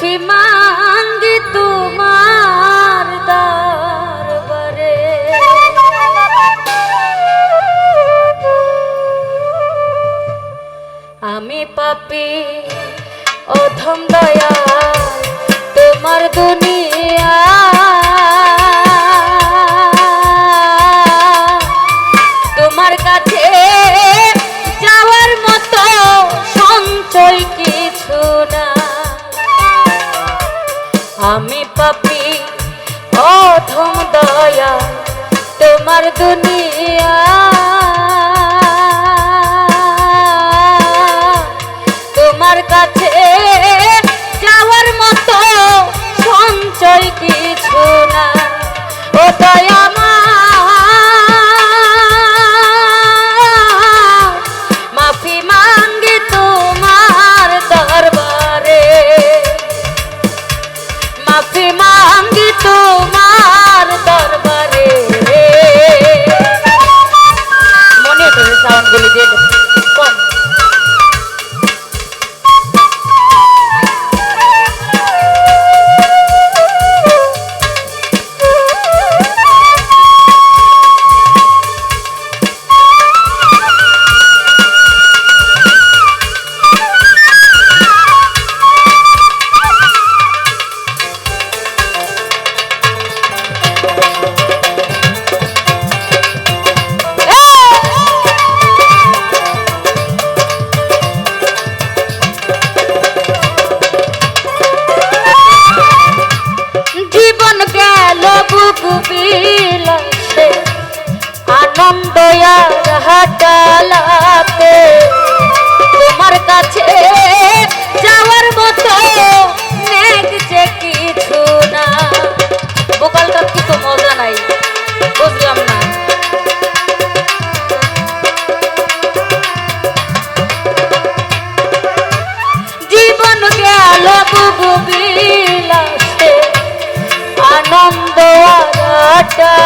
মাফি মাঙ্গি তোমার দরবারে। আমি পাপি অথম দয়া তোমার দুনিয়া পাপি। অধম দয়া তোমার দুনিয়া। তোমার কাছে যাওয়ার মতো সঞ্চয় কিছু না ও দয়া sound gulidi Mata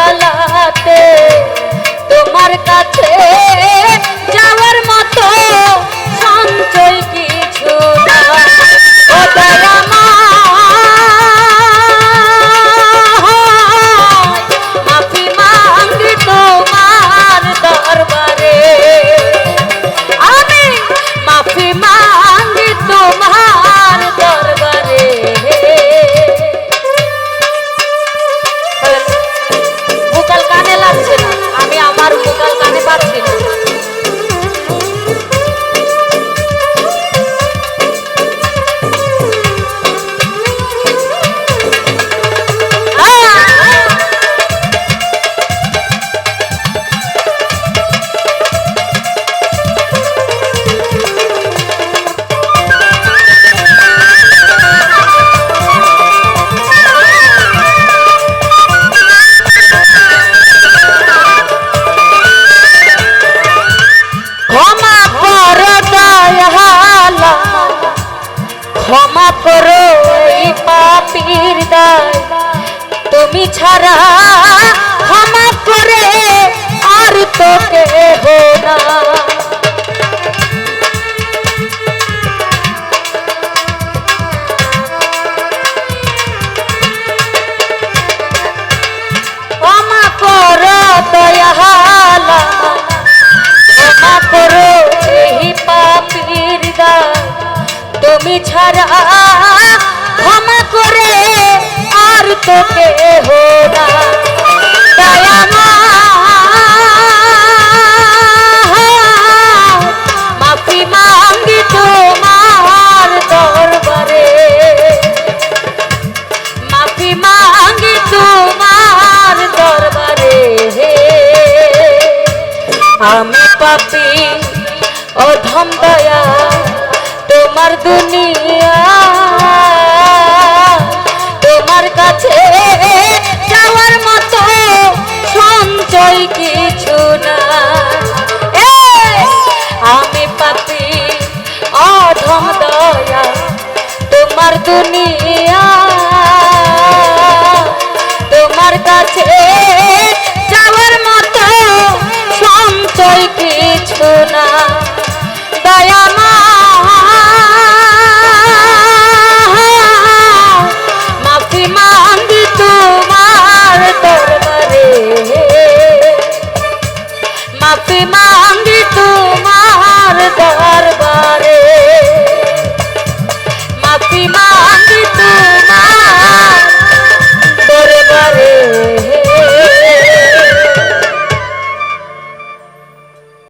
মায়ের দায়। তুমি ছাড়া ক্ষমা করে আর তো কেহ তো কেহ না। তাই দরবারে। মাফি দরবারে। আমি পাপি অধম দয়া তোমার দুনিয়া ভয় কিছু না। দয়ামা মাফি মান্দি তোমার দরবারে। মাফি মান্দি তোমার দরবারে। মাফি মা